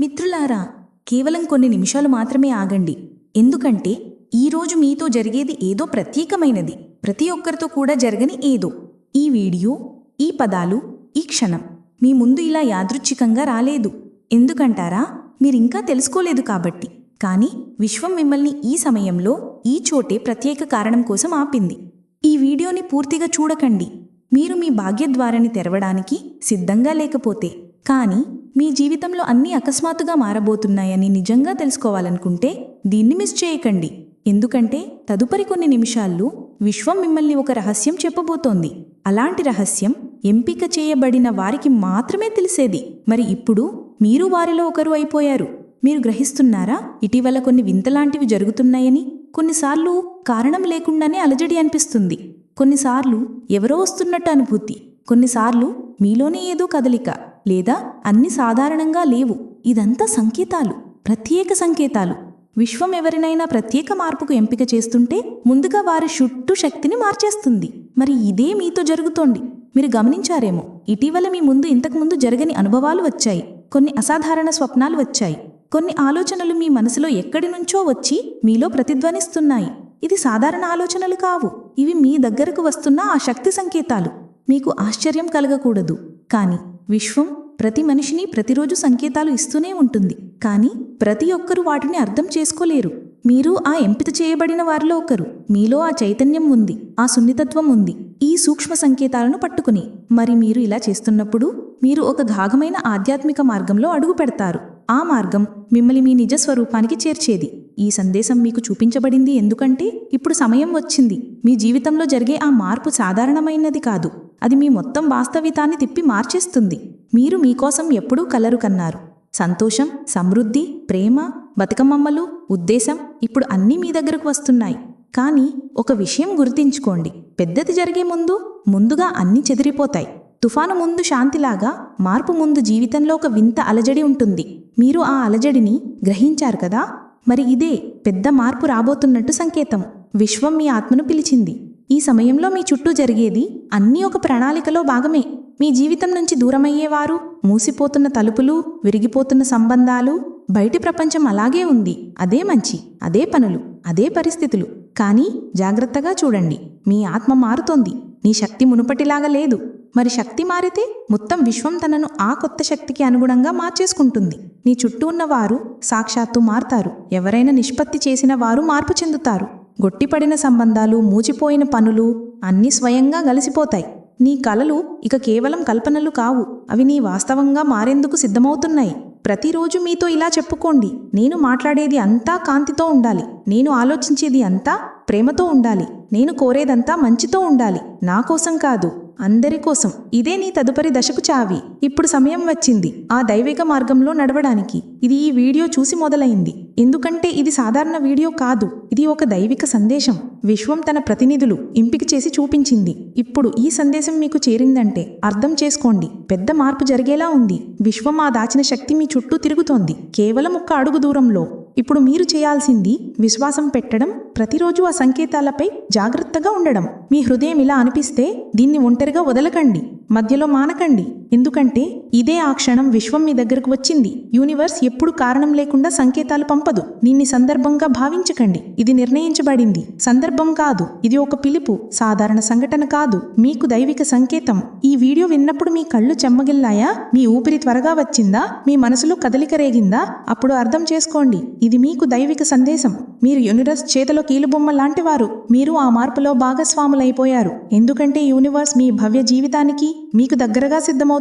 మిత్రులారా కేవలం కొన్ని నిమిషాలు మాత్రమే ఆగండి. ఎందుకంటే ఈరోజు మీతో జరిగేది ఏదో ప్రత్యేకమైనది. ప్రతి ఒక్కరితో కూడా జరగని ఏదో. ఈ వీడియో ఈ పదాలు ఈ క్షణం మీ ముందు ఇలా యాదృచ్ఛికంగా రాలేదు. ఎందుకంటారా? మీరింకా తెలుసుకోలేదు కాబట్టి. కానీ విశ్వం మిమ్మల్ని ఈ సమయంలో ఈ చోటే ప్రత్యేక కారణం కోసం ఆపింది. ఈ వీడియోని పూర్తిగా చూడకండి. మీరు మీ భాగ్యద్వారాన్ని తెరవడానికి సిద్ధంగా లేకపోతే. కానీ మీ జీవితంలో అన్నీ అకస్మాత్తుగా మారబోతున్నాయని నిజంగా తెలుసుకోవాలనుకుంటే దీన్ని మిస్ చేయకండి. ఎందుకంటే తదుపరి కొన్ని నిమిషాల్లో విశ్వం మిమ్మల్ని ఒక రహస్యం చెప్పబోతోంది. అలాంటి రహస్యం ఎంపిక చేయబడిన వారికి మాత్రమే తెలిసేది. మరి ఇప్పుడు మీరు వారిలో ఒకరు అయిపోయారు. మీరు గ్రహిస్తున్నారా? ఇటీవల కొన్ని వింతలాంటివి జరుగుతున్నాయని కొన్నిసార్లు కారణం లేకుండానే అలజడి అనిపిస్తుంది. కొన్నిసార్లు ఎవరో వస్తున్నట్టు అనుభూతి. కొన్నిసార్లు మీలోనే ఏదో కదలిక. లేదా అన్ని సాధారణంగా లేవు. ఇదంతా సంకేతాలు ప్రత్యేక సంకేతాలు. విశ్వం ఎవరినైనా ప్రత్యేక మార్పుకు ఎంపిక చేస్తుంటే ముందుగా వారి చుట్టూ శక్తిని మార్చేస్తుంది. మరి ఇదే మీతో జరుగుతోంది. మీరు గమనించారేమో ఇటీవల మీ ముందు ఇంతకుముందు జరగని అనుభవాలు వచ్చాయి. కొన్ని అసాధారణ స్వప్నాలు వచ్చాయి. కొన్ని ఆలోచనలు మీ మనసులో ఎక్కడి నుంచో వచ్చి మీలో ప్రతిధ్వనిస్తున్నాయి. ఇది సాధారణ ఆలోచనలు కావు. ఇవి మీ దగ్గరకు వస్తున్న ఆ శక్తి సంకేతాలు. మీకు ఆశ్చర్యం కలగకూడదు. కానీ విశ్వం ప్రతి మనిషిని ప్రతిరోజు సంకేతాలు ఇస్తూనే ఉంటుంది. కానీ ప్రతి ఒక్కరూ వాటిని అర్థం చేసుకోలేరు. మీరు ఆ ఎంపిక చేయబడిన వారిలో ఒకరు. మీలో ఆ చైతన్యం ఉంది. ఆ సున్నితత్వం ఉంది. ఈ సూక్ష్మ సంకేతాలను పట్టుకుని. మరి మీరు ఇలా చేస్తున్నప్పుడు మీరు ఒక ఘాగమైన ఆధ్యాత్మిక మార్గంలో అడుగు పెడతారు. ఆ మార్గం మిమ్మల్ని మీ నిజ స్వరూపానికి చేర్చేది. ఈ సందేశం మీకు చూపించబడింది ఎందుకంటే ఇప్పుడు సమయం వచ్చింది. మీ జీవితంలో జరిగే ఆ మార్పు సాధారణమైనది కాదు. అది మీ మొత్తం వాస్తవితాన్ని తిప్పి మార్చేస్తుంది. మీరు మీకోసం ఎప్పుడూ కలరు కన్నారు. సంతోషం సమృద్ధి ప్రేమ బతుకమ్మమ్మలు ఉద్దేశం ఇప్పుడు అన్నీ మీ దగ్గరకు వస్తున్నాయి. కానీ ఒక విషయం గుర్తించుకోండి. పెద్దది జరిగే ముందు ముందుగా అన్నీ చెదిరిపోతాయి. తుఫాను ముందు శాంతిలాగా మార్పు ముందు జీవితంలో ఒక వింత అలజడి ఉంటుంది. మీరు ఆ అలజడిని గ్రహించారు కదా? మరి ఇదే పెద్ద మార్పు రాబోతున్నట్టు సంకేతం. విశ్వం మీ ఆత్మను పిలిచింది. ఈ సమయంలో మీ చుట్టూ జరిగేది అన్నీ ఒక ప్రణాళికలో భాగమే. మీ జీవితం నుంచి దూరమయ్యేవారు మూసిపోతున్న తలుపులు విరిగిపోతున్న సంబంధాలు బయటి ప్రపంచం అలాగే ఉంది. అదే మంచి అదే పనులు అదే పరిస్థితులు. కానీ జాగ్రత్తగా చూడండి మీ ఆత్మ మారుతోంది. నీ శక్తి మునుపటిలాగా లేదు. మరి శక్తి మారితే మొత్తం విశ్వం తనను ఆ కొత్త శక్తికి అనుగుణంగా మార్చేసుకుంటుంది. నీ చుట్టూ ఉన్న వారు సాక్షాత్తు మారతారు. ఎవరైనా నిష్పత్తి చేసిన వారు మార్పు చెందుతారు. గొట్టిపడిన సంబంధాలు మూచిపోయిన పనులు అన్నీ స్వయంగా గలిసిపోతాయి. నీ కలలు ఇక కేవలం కల్పనలు కావు. అవి నీ వాస్తవంగా మారేందుకు సిద్ధమవుతున్నాయి. ప్రతిరోజు మీతో ఇలా చెప్పుకోండి. నేను మాట్లాడేది అంతా కాంతితో ఉండాలి. నేను ఆలోచించేది అంతా ప్రేమతో ఉండాలి. నేను కోరేదంతా మంచితో ఉండాలి. నా కోసం కాదు. అందరి కోసం ఇదే నీ తదుపరి దశకు చావి. ఇప్పుడు సమయం వచ్చింది. ఆ దైవిక మార్గంలో నడవడానికి. ఇది ఈ వీడియో చూసి మొదలైంది. ఎందుకంటే ఇది సాధారణ వీడియో కాదు. ఇది ఒక దైవిక సందేశం. విశ్వం తన ప్రతినిధులు ఎంపిక చేసి చూపించింది. ఇప్పుడు ఈ సందేశం మీకు చేరిందంటే అర్థం చేసుకోండి. పెద్ద మార్పు జరిగేలా ఉంది. విశ్వం ఆ దాచిన శక్తి మీ చుట్టూ తిరుగుతోంది. కేవలం ఒక్క అడుగు దూరంలో. ఇప్పుడు మీరు చేయాల్సింది విశ్వాసం పెట్టడం ప్రతిరోజు ఆ సంకేతాలపై జాగ్రత్తగా ఉండడం. మీ హృదయం ఇలా అనిపిస్తే దీన్ని ఒంటరిగా వదలకండి మధ్యలో మానకండి. ఎందుకంటే ఇదే ఆ క్షణం విశ్వం మీ దగ్గరకు వచ్చింది. యూనివర్స్ ఎప్పుడు కారణం లేకుండా సంకేతాలు పంపదు. దీన్ని సందర్భంగా భావించకండి. ఇది నిర్ణయించబడింది. సందర్భం కాదు. ఇది ఒక పిలుపు. సాధారణ సంఘటన కాదు. మీకు దైవిక సంకేతం. ఈ వీడియో విన్నప్పుడు మీ కళ్ళు చెమ్మగిల్లాయా? మీ ఊపిరి త్వరగా వచ్చిందా? మీ మనసులో కదలిక రేగిందా? అప్పుడు అర్థం చేసుకోండి. ఇది మీకు దైవిక సందేశం. మీరు యూనివర్స్ చేతిలో కీలుబొమ్మ లాంటివారు. మీరు ఆ మార్పులో భాగస్వాములైపోయారు. ఎందుకంటే యూనివర్స్ మీ భవ్య జీవితానికి మీకు దగ్గరగా సిద్ధమవుతుంది.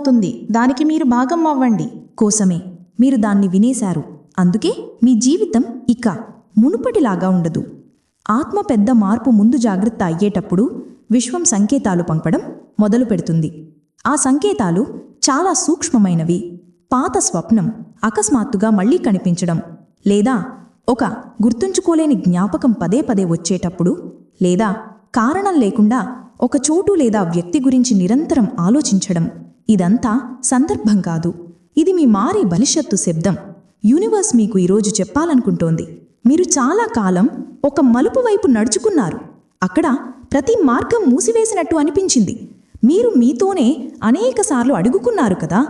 దానికి మీరు భాగం అవ్వండి. కోసమే మీరు దాన్ని వినేశారు. అందుకే మీ జీవితం ఇక మునుపటిలాగా ఉండదు. ఆత్మ పెద్ద మార్పు ముందు జాగ్రత్త అయ్యేటప్పుడు విశ్వం సంకేతాలు పంపడం మొదలు పెడుతుంది. ఆ సంకేతాలు చాలా సూక్ష్మమైనవి. పాత స్వప్నం అకస్మాత్తుగా మళ్ళీ కనిపించడం లేదా ఒక గుర్తుంచుకోలేని జ్ఞాపకం పదే పదే వచ్చేటప్పుడు లేదా కారణం లేకుండా ఒక చోటు లేదా వ్యక్తి గురించి నిరంతరం ఆలోచించడం ఇదంతా సందర్భం కాదు. ఇది మీ మారే భవిష్యత్తు శబ్దం. యూనివర్స్ మీకు ఈరోజు చెప్పాలనుకుంటోంది. మీరు చాలా కాలం ఒక మలుపు వైపు నడుచుకున్నారు. అక్కడ ప్రతి మార్గం మూసివేసినట్టు అనిపించింది. మీరు మీతోనే అనేకసార్లు అడుగుకున్నారు కదా.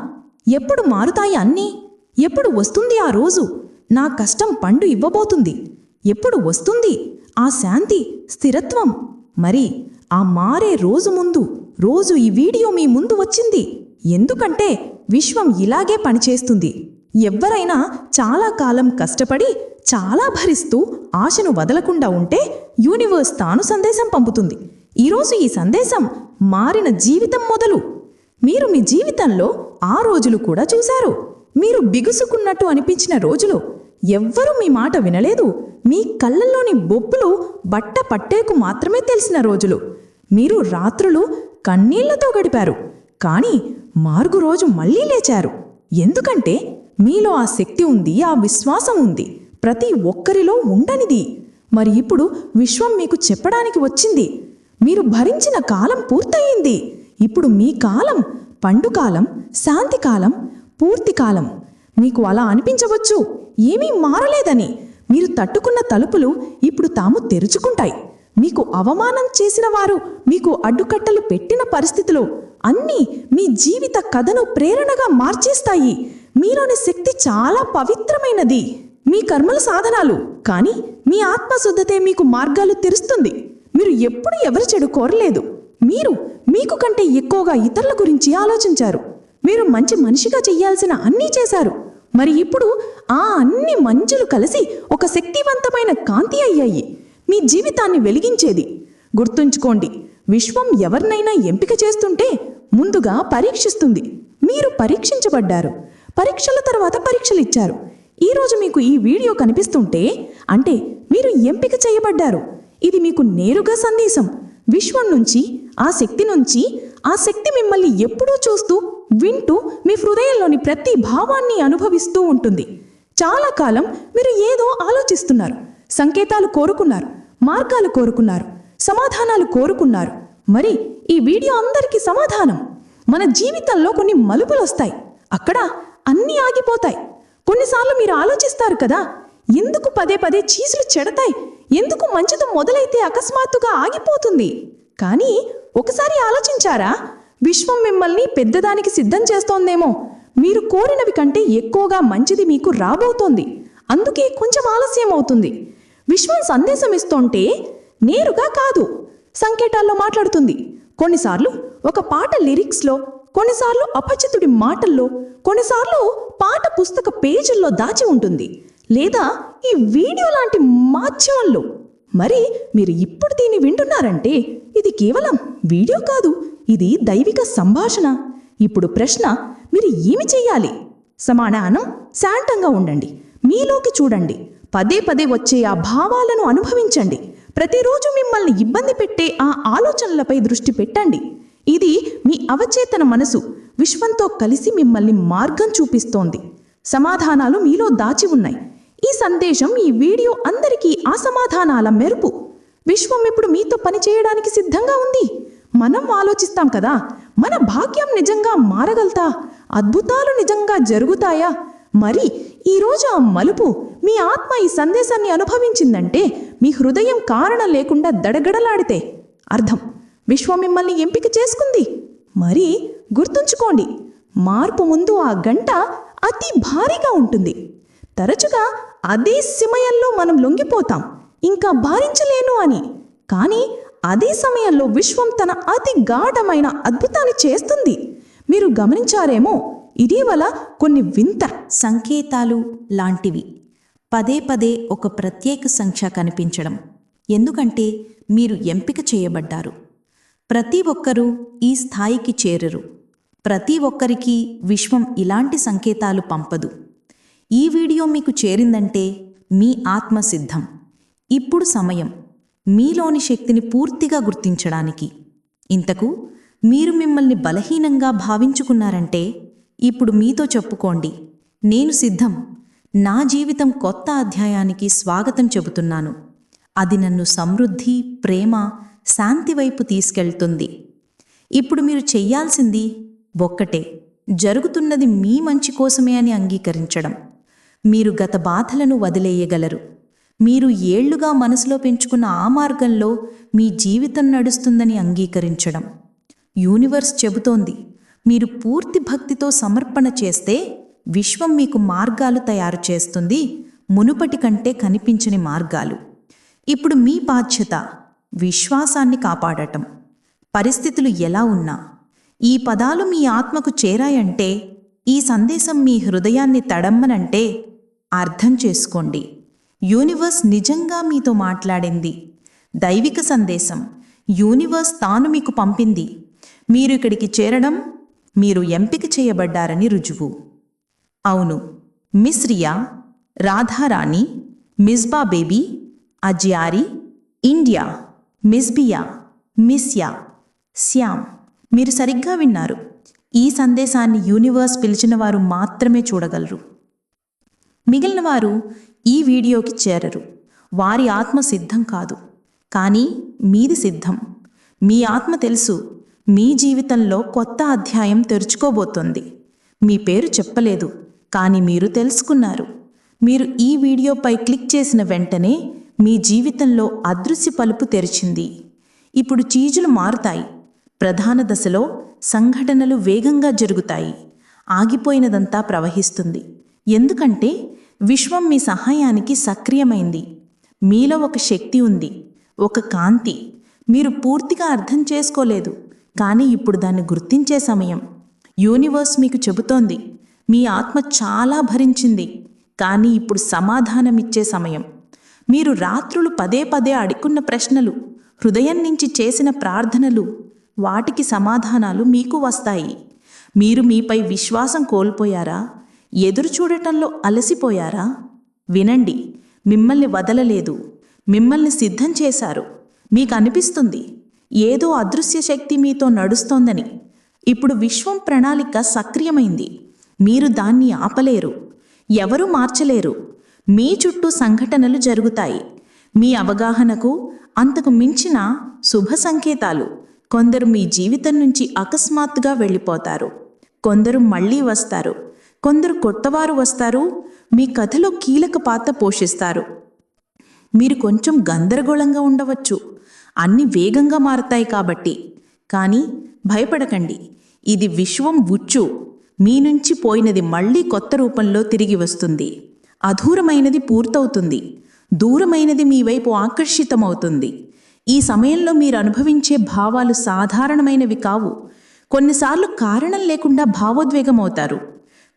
ఎప్పుడు మారుతాయి అన్నీ? ఎప్పుడు వస్తుంది ఆ రోజు? నా కష్టం పండు ఇవ్వబోతుంది. ఎప్పుడు వస్తుంది? ఆ శాంతి స్థిరత్వం. మరి ఆ మారే రోజు ముందు రోజు ఈ వీడియో మీ ముందు వచ్చింది. ఎందుకంటే విశ్వం ఇలాగే పనిచేస్తుంది. ఎవ్వరైనా చాలా కాలం కష్టపడి చాలా భరిస్తూ ఆశను వదలకుండా ఉంటే యూనివర్స్ తాను సందేశం పంపుతుంది. ఈరోజు ఈ సందేశం మారిన జీవితం మొదలు. మీరు మీ జీవితంలో ఆ రోజులు కూడా చూశారు. మీరు బిగుసుకున్నట్టు అనిపించిన రోజులు. ఎవ్వరూ మీ మాట వినలేదు. మీ కళ్ళల్లోని బొబ్బులు బట్ట పట్టేకు మాత్రమే తెలిసిన రోజులు. మీరు రాత్రులు కన్నీళ్ళతో గడిపారు. కానీ మార్గు రోజు మళ్ళీ లేచారు. ఎందుకంటే మీలో ఆ శక్తి ఉంది ఆ విశ్వాసం ఉంది. ప్రతి ఒక్కరిలో ఉండనిది. మరి ఇప్పుడు విశ్వం మీకు చెప్పడానికి వచ్చింది. మీరు భరించిన కాలం పూర్తయింది. ఇప్పుడు మీ కాలం పండుకాలం శాంతికాలం పూర్తికాలం మీకు అలా అనిపించవచ్చు. ఏమీ మారలేదని. మీరు తట్టుకున్న తలుపులు ఇప్పుడు తాము తెరుచుకుంటాయి. మీకు అవమానం చేసిన వారు మీకు అడ్డుకట్టలు పెట్టిన పరిస్థితులు అన్నీ మీ జీవిత కథను ప్రేరణగా మార్చేస్తాయి. మీలోని శక్తి చాలా పవిత్రమైనది. మీ కర్మల సాధనాలు కానీ మీ ఆత్మశుద్ధతే మీకు మార్గాలు తెరుస్తుంది. మీరు ఎప్పుడు ఎవరి చెడు కోరలేదు. మీరు మీకు కంటే ఎక్కువగా ఇతరుల గురించి ఆలోచించారు. మీరు మంచి మనిషిగా చెయ్యాల్సిన అన్నీ చేశారు. మరి ఇప్పుడు ఆ అన్ని మంచులు కలిసి ఒక శక్తివంతమైన కాంతి అయ్యాయి. మీ జీవితాన్ని వెలిగించేది. గుర్తుంచుకోండి విశ్వం ఎవరినైనా ఎంపిక చేస్తుంటే ముందుగా పరీక్షిస్తుంది. మీరు పరీక్షించబడ్డారు. పరీక్షల తర్వాత పరీక్షలు ఇచ్చారు. ఈరోజు మీకు ఈ వీడియో కనిపిస్తుంటే అంటే మీరు ఎంపిక చేయబడ్డారు. ఇది మీకు నేరుగా సందేశం. విశ్వం నుంచి ఆ శక్తి నుంచి ఆ శక్తి మిమ్మల్ని ఎప్పుడూ చూస్తూ వింటూ మీ హృదయంలోని ప్రతి భావాన్ని అనుభవిస్తూ ఉంటుంది. చాలా కాలం మీరు ఏదో ఆలోచిస్తున్నారు. సంకేతాలు కోరుకున్నారు. మార్గాలు కోరుకున్నారు. సమాధానాలు కోరుకున్నారు. మరి ఈ వీడియో అందరికీ సమాధానం. మన జీవితంలో కొన్ని మలుపులు వస్తాయి. అక్కడ అన్నీ ఆగిపోతాయి. కొన్నిసార్లు మీరు ఆలోచిస్తారు కదా ఎందుకు పదే పదే చీసులు చెడతాయి? ఎందుకు మంచితో మొదలైతే అకస్మాత్తుగా ఆగిపోతుంది? కానీ ఒకసారి ఆలోచించారా? విశ్వం మిమ్మల్ని పెద్దదానికి సిద్ధం చేస్తోందేమో. మీరు కోరినవి కంటే ఎక్కువగా మంచిది మీకు రాబోతోంది. అందుకే కొంచెం ఆలస్యం అవుతుంది విశ్వం సందేశం ఇస్తుంటే నేరుగా కాదు. సంకేతాల్లో మాట్లాడుతుంది. కొన్నిసార్లు ఒక పాట లిరిక్స్లో కొన్నిసార్లు అపచితుడి మాటల్లో కొన్నిసార్లు పాట పుస్తక పేజీల్లో దాచి ఉంటుంది. లేదా ఈ వీడియో లాంటి మాధ్యమంలో. మరి మీరు ఇప్పుడు దీన్ని వింటున్నారంటే ఇది కేవలం వీడియో కాదు ఇది దైవిక సంభాషణ. ఇప్పుడు ప్రశ్న మీరు ఏమి చెయ్యాలి సమాధానం శాంతంగా ఉండండి. మీలోకి చూడండి. పదే పదే వచ్చే ఆ భావాలను అనుభవించండి. ప్రతిరోజు మిమ్మల్ని ఇబ్బంది పెట్టే ఆ ఆలోచనలపై దృష్టి పెట్టండి. ఇది మీ అవచేతన మనసు విశ్వంతో కలిసి మిమ్మల్ని మార్గం చూపిస్తోంది. సమాధానాలు మీలో దాచి ఉన్నాయి. ఈ సందేశం ఈ వీడియో అందరికీ ఆ సమాధానాల మెరుపు. విశ్వం ఇప్పుడు మీతో పని చేయడానికి సిద్ధంగా ఉంది. మనం ఆలోచిస్తాం కదా మన భాగ్యం నిజంగా మారగలతా అద్భుతాలు నిజంగా జరుగుతాయా? మరి ఈరోజు ఆ మలుపు మీ ఆత్మ ఈ సందేశాన్ని అనుభవించిందంటే మీ హృదయం కారణం లేకుండా దడగడలాడితే. అర్థం. విశ్వం మిమ్మల్ని ఎంపిక చేసుకుంది. మరి గుర్తుంచుకోండి. మార్పు ముందు ఆ గంట అతి భారీగా ఉంటుంది. తరచుగా అదే సమయంలో మనం లొంగిపోతాం. ఇంకా భారించలేను అని. కానీ అదే సమయంలో విశ్వం తన అతి గాఢమైన అద్భుతాన్ని చేస్తుంది. మీరు గమనించారేమో ఇటీవల కొన్ని వింత సంకేతాలు లాంటివి. పదే పదే ఒక ప్రత్యేక సంఖ్య కనిపించడం. ఎందుకంటే మీరు ఎంపిక చేయబడ్డారు. ప్రతి ఒక్కరూ ఈ స్థాయికి చేరరు. ప్రతి ఒక్కరికి విశ్వం ఇలాంటి సంకేతాలు పంపదు. ఈ వీడియో మీకు చేరిందంటే మీ ఆత్మ సిద్ధం ఇప్పుడు సమయం. మీలోని శక్తిని పూర్తిగా గుర్తించడానికి. ఇంతకు మీరు మిమ్మల్ని బలహీనంగా భావించుకున్నారంటే ఇప్పుడు మీతో చెప్పుకోండి. నేను సిద్ధం. నా జీవితం కొత్త అధ్యాయానికి స్వాగతం చెబుతున్నాను. అది నన్ను సమృద్ధి ప్రేమ శాంతి వైపు తీసుకెళ్తుంది. ఇప్పుడు మీరు చెయ్యాల్సింది ఒక్కటే జరుగుతున్నది మీ మంచి కోసమే అని అంగీకరించడం. మీరు గత బాధలను వదిలేయగలరు. మీరు ఏళ్ళుగా మనసులో పెంచుకున్న ఆ మార్గంలో మీ జీవితం నడుస్తుందని అంగీకరించడం. యూనివర్స్ చెబుతోంది మీరు పూర్తి భక్తితో సమర్పణ చేస్తే విశ్వం మీకు మార్గాలు తయారు చేస్తుంది మునుపటి కంటే కనిపించని మార్గాలు. ఇప్పుడు మీ బాధ్యత విశ్వాసాన్ని కాపాడటం. పరిస్థితులు ఎలా ఉన్నా ఈ పదాలు మీ ఆత్మకు చేరాయంటే ఈ సందేశం మీ హృదయాన్ని తడమ్మనంటే అర్థం చేసుకోండి. యూనివర్స్ నిజంగా మీతో మాట్లాడింది. దైవిక సందేశం. యూనివర్స్ తాను మీకు పంపింది. మీరు ఇక్కడికి చేరడం మీరు ఎంపిక చేయబడ్డారని రుజువు. అవును. మిస్ రియా రాధారాణి మిస్బా బేబీ అజ్యారి ఇండియా మిస్బియా మిస్యా శ్యామ్. మీరు సరిగ్గా విన్నారు. ఈ సందేశాన్ని యూనివర్స్ పిలిచిన వారు మాత్రమే చూడగలరు. మిగిలిన వారు ఈ వీడియోకి చేరరు. వారి ఆత్మ సిద్ధం కాదు. కానీ మీది సిద్ధం. మీ ఆత్మ తెలుసు. మీ జీవితంలో కొత్త అధ్యాయం తెరుచుకోబోతోంది. మీ పేరు చెప్పలేదు. కానీ మీరు తెలుసుకున్నారు. మీరు ఈ వీడియోపై క్లిక్ చేసిన వెంటనే మీ జీవితంలో అదృశ్య పలుపు తెరిచింది. ఇప్పుడు చీజులు మారుతాయి. ప్రధాన దశలో సంఘటనలు వేగంగా జరుగుతాయి. ఆగిపోయినదంతా ప్రవహిస్తుంది. ఎందుకంటే విశ్వం మీ సహాయానికి సక్రియమైంది. మీలో ఒక శక్తి ఉంది. ఒక కాంతి. మీరు పూర్తిగా అర్థం చేసుకోలేదు. కానీ ఇప్పుడు దాన్ని గుర్తించే సమయం. యూనివర్స్ మీకు చెబుతోంది. మీ ఆత్మ చాలా భరించింది కానీ ఇప్పుడు సమాధానమిచ్చే సమయం. మీరు రాత్రులు పదే పదే అడుక్కున్న ప్రశ్నలు హృదయం నుంచి చేసిన ప్రార్థనలు వాటికి సమాధానాలు మీకు వస్తాయి. మీరు మీపై విశ్వాసం కోల్పోయారా? ఎదురు చూడటంలో అలసిపోయారా? వినండి మిమ్మల్ని వదలలేదు మిమ్మల్ని సిద్ధం చేశారు. మీకు అనిపిస్తుంది ఏదో అదృశ్య శక్తి మీతో నడుస్తోందని. ఇప్పుడు విశ్వం ప్రణాళిక సక్రియమైంది. మీరు దాన్ని ఆపలేరు. ఎవరూ మార్చలేరు. మీ చుట్టూ సంఘటనలు జరుగుతాయి. మీ అవగాహనకు అంతకు మించిన శుభ సంకేతాలు. కొందరు మీ జీవితం నుంచి అకస్మాత్తుగా వెళ్ళిపోతారు. కొందరు మళ్ళీ వస్తారు. కొందరు కొత్తవారు వస్తారు. మీ కథలో కీలక పాత్ర పోషిస్తారు. మీరు కొంచెం గందరగోళంగా ఉండవచ్చు. అన్ని వేగంగా మారతాయి కాబట్టి. కానీ భయపడకండి. ఇది విశ్వం ఉచ్చు. మీ నుంచి పోయినది మళ్ళీ కొత్త రూపంలో తిరిగి వస్తుంది. అధూరమైనది పూర్తవుతుంది. దూరమైనది మీ వైపు ఆకర్షితమవుతుంది. ఈ సమయంలో మీరు అనుభవించే భావాలు సాధారణమైనవి కావు. కొన్నిసార్లు కారణం లేకుండా భావోద్వేగమవుతారు.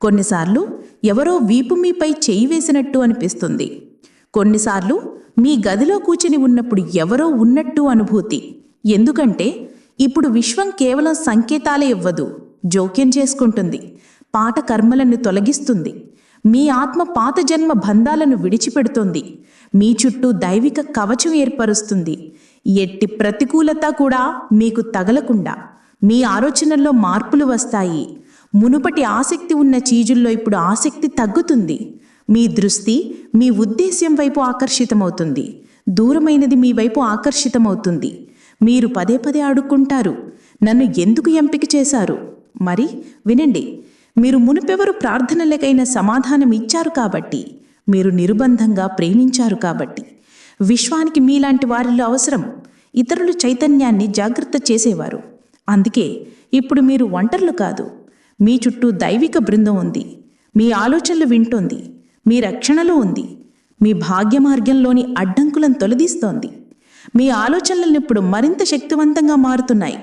కొన్నిసార్లు ఎవరో వీపు మీపై చేయి వేసినట్టు అనిపిస్తుంది. కొన్నిసార్లు మీ గదిలో కూర్చుని ఉన్నప్పుడు ఎవరో ఉన్నట్టు అనుభూతి. ఎందుకంటే ఇప్పుడు విశ్వం కేవలం సంకేతాలే ఇవ్వదు. జోక్యం చేసుకుంటుంది. పాట కర్మలను తొలగిస్తుంది. మీ ఆత్మ పాత జన్మ బంధాలను విడిచిపెడుతుంది. మీ చుట్టూ దైవిక కవచం ఏర్పరుస్తుంది. ఎట్టి ప్రతికూలత కూడా మీకు తగలకుండా మీ ఆలోచనల్లో మార్పులు వస్తాయి. మునుపటి ఆసక్తి ఉన్న చీజుల్లో ఇప్పుడు ఆసక్తి తగ్గుతుంది. మీ దృష్టి మీ ఉద్దేశ్యం వైపు ఆకర్షితమవుతుంది. దూరమైనది మీ వైపు ఆకర్షితమవుతుంది. మీరు పదే పదే అడుక్కుంటారు నన్ను ఎందుకు ఎంపిక చేశారు? మరి వినండి. మీరు మునుపెవరు ప్రార్థనలకైన సమాధానం ఇచ్చారు కాబట్టి మీరు నిర్బంధంగా ప్రేమించారు కాబట్టి. విశ్వానికి మీలాంటి వారిలో అవసరం. ఇతరులు చైతన్యాన్ని జాగ్రత్త చేసేవారు. అందుకే ఇప్పుడు మీరు ఒంటర్లు కాదు. మీ చుట్టూ దైవిక బృందం ఉంది. మీ ఆలోచనలు వింటోంది. మీ రక్షణలో ఉంది. మీ భాగ్య మార్గంలోని అడ్డంకులను తొలగిస్తోంది. మీ ఆలోచనలను ఇప్పుడు మరింత శక్తివంతంగా మారుతున్నాయి.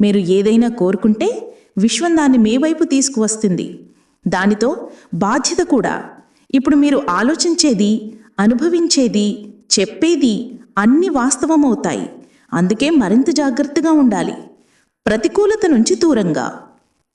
మీరు ఏదైనా కోరుకుంటే విశ్వం దాన్ని మీ వైపు తీసుకువస్తుంది. దానితో బాధ్యత కూడా. ఇప్పుడు మీరు ఆలోచించేది అనుభవించేది చెప్పేది అన్ని వాస్తవమవుతాయి. అందుకే మరింత జాగ్రత్తగా ఉండాలి. ప్రతికూలత నుంచి దూరంగా.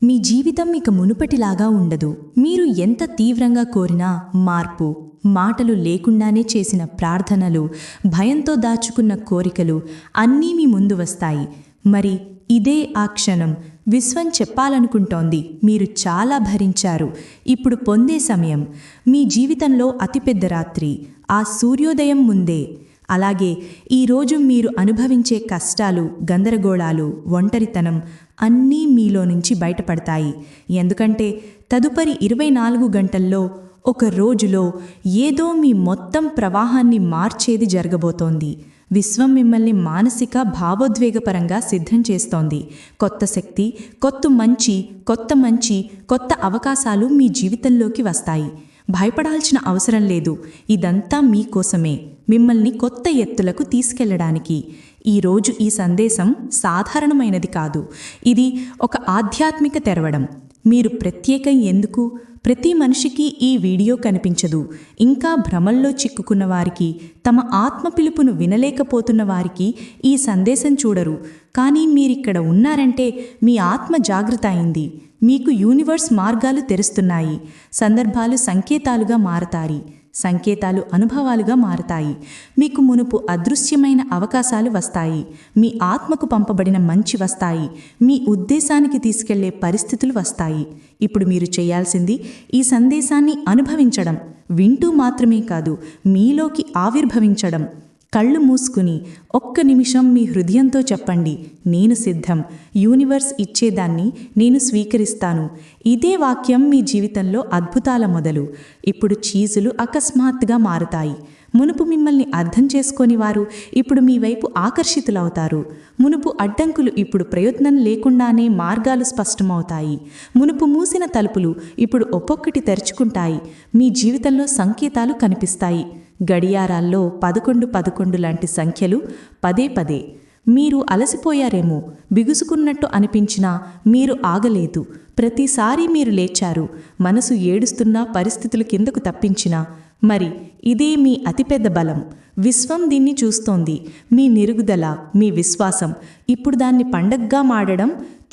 మీ జీవితం ఇక మునుపటిలాగా ఉండదు. మీరు ఎంత తీవ్రంగా కోరినా మార్పు మాటలు లేకుండానే చేసిన ప్రార్థనలు భయంతో దాచుకున్న కోరికలు అన్నీ మీ ముందు వస్తాయి. మరి ఇదే ఆ క్షణం. విశ్వం చెప్పాలనుకుంటోంది. మీరు చాలా భరించారు. ఇప్పుడు పొందే సమయం. మీ జీవితంలో అతిపెద్ద రాత్రి. ఆ సూర్యోదయం ముందే. అలాగే ఈరోజు మీరు అనుభవించే కష్టాలు గందరగోళాలు ఒంటరితనం అన్నీ మీలో నుంచి బయటపడతాయి. ఎందుకంటే తదుపరి ఇరవై నాలుగు గంటల్లో ఒక రోజులో ఏదో మీ మొత్తం ప్రవాహాన్ని మార్చేది జరగబోతోంది. విశ్వం మిమ్మల్ని మానసిక భావోద్వేగపరంగా సిద్ధం చేస్తోంది. కొత్త శక్తి కొత్త మంచి కొత్త మంచి కొత్త అవకాశాలు మీ జీవితంలోకి వస్తాయి. భయపడాల్సిన అవసరం లేదు. ఇదంతా మీకోసమే మిమ్మల్ని కొత్త ఎత్తులకు తీసుకెళ్ళడానికి. ఈరోజు ఈ సందేశం సాధారణమైనది కాదు. ఇది ఒక ఆధ్యాత్మిక తెరవడం. మీరు ప్రత్యేకం ఎందుకు? ప్రతి మనిషికి ఈ వీడియో కనిపించదు. ఇంకా భ్రమల్లో చిక్కుకున్న వారికి తమ ఆత్మ పిలుపును వినలేకపోతున్న వారికి ఈ సందేశం చూడరు. కానీ మీరిక్కడ ఉన్నారంటే మీ ఆత్మ జాగృత అయింది. మీకు యూనివర్స్ మార్గాలు తెరుస్తున్నాయి. సందర్భాలు సంకేతాలుగా మారతాయి. సంకేతాలు అనుభవాలుగా మారతాయి. మీకు మునుపు అదృశ్యమైన అవకాశాలు వస్తాయి. మీ ఆత్మకు పంపబడిన మంచి వస్తాయి. మీ ఉద్దేశానికి తీసుకెళ్ళే పరిస్థితులు వస్తాయి. ఇప్పుడు మీరు చేయాల్సింది ఈ సందేశాన్ని అనుభవించడం. వింటూ మాత్రమే కాదు మీలోకి ఆవిర్భవించడం. కళ్ళు మూసుకుని ఒక్క నిమిషం మీ హృదయంతో చెప్పండి నేను సిద్ధం. యూనివర్స్ ఇచ్చేదాన్ని నేను స్వీకరిస్తాను. ఇదే వాక్యం మీ జీవితంలో అద్భుతాల మొదలు. ఇప్పుడు చీజులు అకస్మాత్తుగా మారుతాయి. మునుపు మిమ్మల్ని అర్థం చేసుకొని వారు ఇప్పుడు మీ వైపు ఆకర్షితులవుతారు. మునుపు అడ్డంకులు ఇప్పుడు ప్రయత్నం లేకుండానే మార్గాలు స్పష్టమవుతాయి. మునుపు మూసిన తలుపులు ఇప్పుడు ఒక్కొక్కటి తెరుచుకుంటాయి. మీ జీవితంలో సంకేతాలు కనిపిస్తాయి. గడియారాల్లో పదకొండు పదకొండు లాంటి సంఖ్యలు పదే పదే. మీరు అలసిపోయారేమో. బిగుసుకున్నట్టు అనిపించినా మీరు ఆగలేదు. ప్రతిసారి మీరు లేచారు. మనసు ఏడుస్తున్నా పరిస్థితులు కిందకు తప్పించినా. మరి ఇదే మీ అతిపెద్ద బలం. విశ్వం దీన్ని చూస్తోంది. మీ నిరుగుదల మీ విశ్వాసం. ఇప్పుడు దాన్ని పండగ్గా మాడడం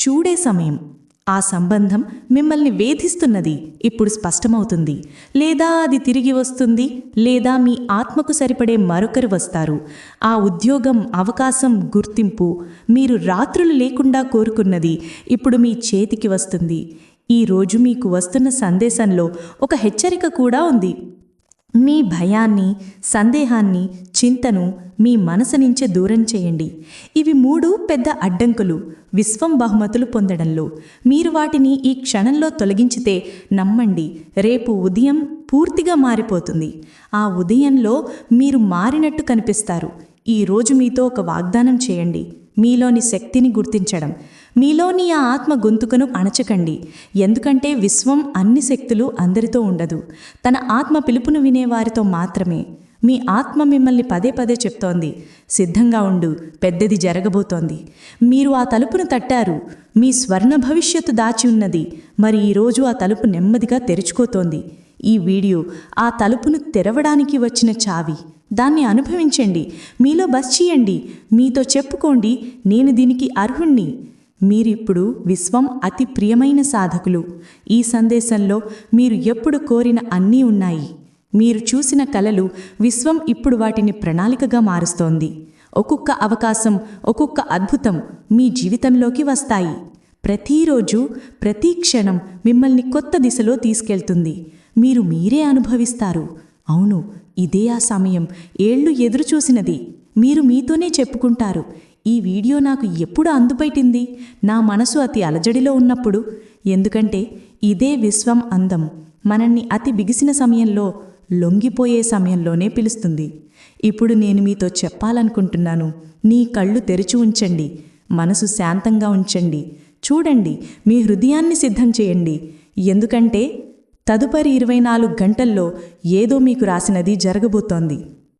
చూడే సమయం. ఆ సంబంధం మిమ్మల్ని వేధిస్తున్నది. ఇప్పుడు స్పష్టమవుతుంది. లేదా అది తిరిగి వస్తుంది లేదా మీ ఆత్మకు సరిపడే మరొకరు వస్తారు. ఆ ఉద్యోగం అవకాశం గుర్తింపు మీరు రాత్రులు లేకుండా కోరుకున్నది ఇప్పుడు మీ చేతికి వస్తుంది. ఈ రోజు మీకు వస్తున్న సందేశంలో ఒక హెచ్చరిక కూడా ఉంది. మీ భయాన్ని సందేహాన్ని చింతను మీ మనసు నుంచే దూరం చేయండి. ఇవి మూడు పెద్ద అడ్డంకులు విశ్వం బహుమతులు పొందడంలో. మీరు వాటిని ఈ క్షణంలో తొలగించితే నమ్మండి రేపు ఉదయం పూర్తిగా మారిపోతుంది. ఆ ఉదయంలో మీరు మారినట్టు కనిపిస్తారు. ఈ రోజు మీతో ఒక వాగ్దానం చేయండి. మీలోని శక్తిని గుర్తించడం. మీలోని ఆ ఆత్మ గొంతుకను అణచకండి. ఎందుకంటే విశ్వం అన్ని శక్తులు అందరితో ఉండదు. తన ఆత్మ పిలుపును వినేవారితో మాత్రమే. మీ ఆత్మ మిమ్మల్ని పదే పదే చెప్తోంది. సిద్ధంగా ఉండు. పెద్దది జరగబోతోంది. మీరు ఆ తలుపును తట్టారు. మీ స్వర్ణ భవిష్యత్తు దాచి ఉన్నది. మరి ఈరోజు ఆ తలుపు నెమ్మదిగా తెరుచుకోతోంది. ఈ వీడియో ఆ తలుపును తెరవడానికి వచ్చిన చావి. దాన్ని అనుభవించండి. మీలో బస్ చేయండి. మీతో చెప్పుకోండి. నేను దీనికి అర్హుణ్ణి. మీరిప్పుడు విశ్వం అతి ప్రియమైన సాధకులు. ఈ సందేశంలో మీరు ఎప్పుడు కోరిన అన్నీ ఉన్నాయి. మీరు చూసిన కలలు విశ్వం ఇప్పుడు వాటిని ప్రణాళికగా మారుస్తోంది. ఒక్కొక్క అవకాశం ఒక్కొక్క అద్భుతం మీ జీవితంలోకి వస్తాయి. ప్రతిరోజు ప్రతి క్షణం మిమ్మల్ని కొత్త దిశలో తీసుకెళ్తుంది. మీరు మీరే అనుభవిస్తారు. అవును ఇదే ఆ సమయం. ఏళ్ళు ఎదురుచూసినది. మీరు మీతోనే చెప్పుకుంటారు. ఈ వీడియో నాకు ఎప్పుడు అందుబయటింది? నా మనసు అతి అలజడిలో ఉన్నప్పుడు. ఎందుకంటే ఇదే విశ్వం అందం. మనల్ని అతి బిగిసిన సమయంలో లొంగిపోయే సమయంలోనే పిలుస్తుంది. ఇప్పుడు నేను మీతో చెప్పాలనుకుంటున్నాను. నీ కళ్ళు తెరిచి ఉంచండి. మనసు శాంతంగా ఉంచండి. చూడండి మీ హృదయాన్ని సిద్ధం చేయండి. ఎందుకంటే తదుపరి ఇరవై నాలుగు గంటల్లో ఏదో మీకు రాసినది జరగబోతోంది.